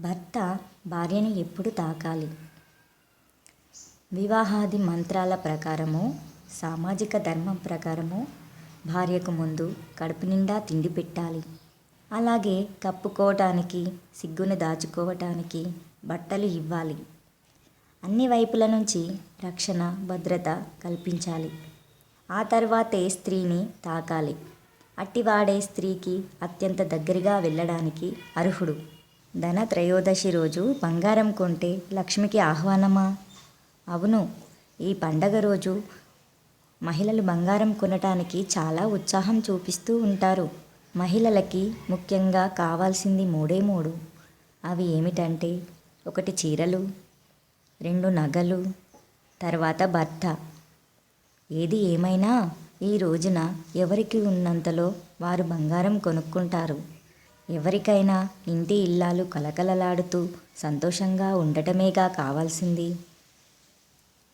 భర్త భార్యను ఎప్పుడు తాకాలి? వివాహాది మంత్రాల ప్రకారము సామాజిక ధర్మం ప్రకారము భార్యకు ముందు కడుపు నిండా తిండి పెట్టాలి. అలాగే కప్పుకోవటానికి సిగ్గును దాచుకోవటానికి బట్టలు ఇవ్వాలి. అన్ని వైపుల నుంచి రక్షణ భద్రత కల్పించాలి. ఆ తర్వాతే స్త్రీని తాకాలి. అట్టివాడే స్త్రీకి అత్యంత దగ్గరగా వెళ్ళడానికి అర్హుడు. ధన త్రయోదశి రోజు బంగారం కొంటే లక్ష్మికి ఆహ్వానమా? అవును ఈ పండగ రోజు మహిళలు బంగారం కొనటానికి చాలా ఉత్సాహం చూపిస్తూ ఉంటారు. మహిళలకి ముఖ్యంగా కావాల్సింది మూడే మూడు. అవి ఏమిటంటే ఒకటి చీరలు రెండు నగలు తర్వాత భర్త. ఏది ఏమైనా ఈ రోజున ఎవరికి ఉన్నంతలో వారు బంగారం కొనుక్కుంటారు. ఎవరికైనా ఇంటి ఇల్లాలు కలకలలాడుతూ సంతోషంగా ఉండటమేగా కావాల్సింది.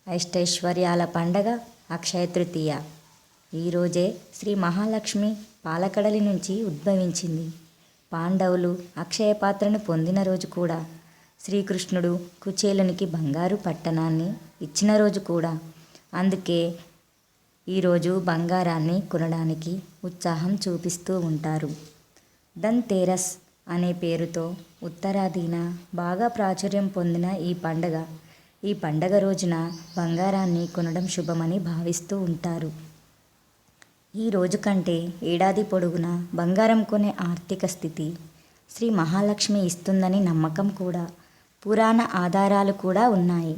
అష్టైశ్వర్యాల పండగ అక్షయ తృతీయ. ఈరోజే శ్రీ మహాలక్ష్మి పాలకడలి నుంచి ఉద్భవించింది. పాండవులు అక్షయ పాత్రను పొందిన రోజు కూడా శ్రీకృష్ణుడు కుచేలునికి బంగారు పట్టణాన్ని ఇచ్చిన రోజు కూడా. అందుకే ఈరోజు బంగారాన్ని కొనడానికి ఉత్సాహం చూపిస్తూ ఉంటారు. ధన్తేరస్ అనే పేరుతో ఉత్తరాదిన బాగా ప్రాచుర్యం పొందిన ఈ పండగ. ఈ పండగ రోజున బంగారాన్ని కొనడం శుభమని భావిస్తూ ఉంటారు. ఈ రోజు కంటే ఏడాది పొడుగునా బంగారం కొనే ఆర్థిక స్థితి శ్రీ మహాలక్ష్మి ఇస్తుందని నమ్మకం కూడా పురాణ ఆధారాలు కూడా ఉన్నాయి.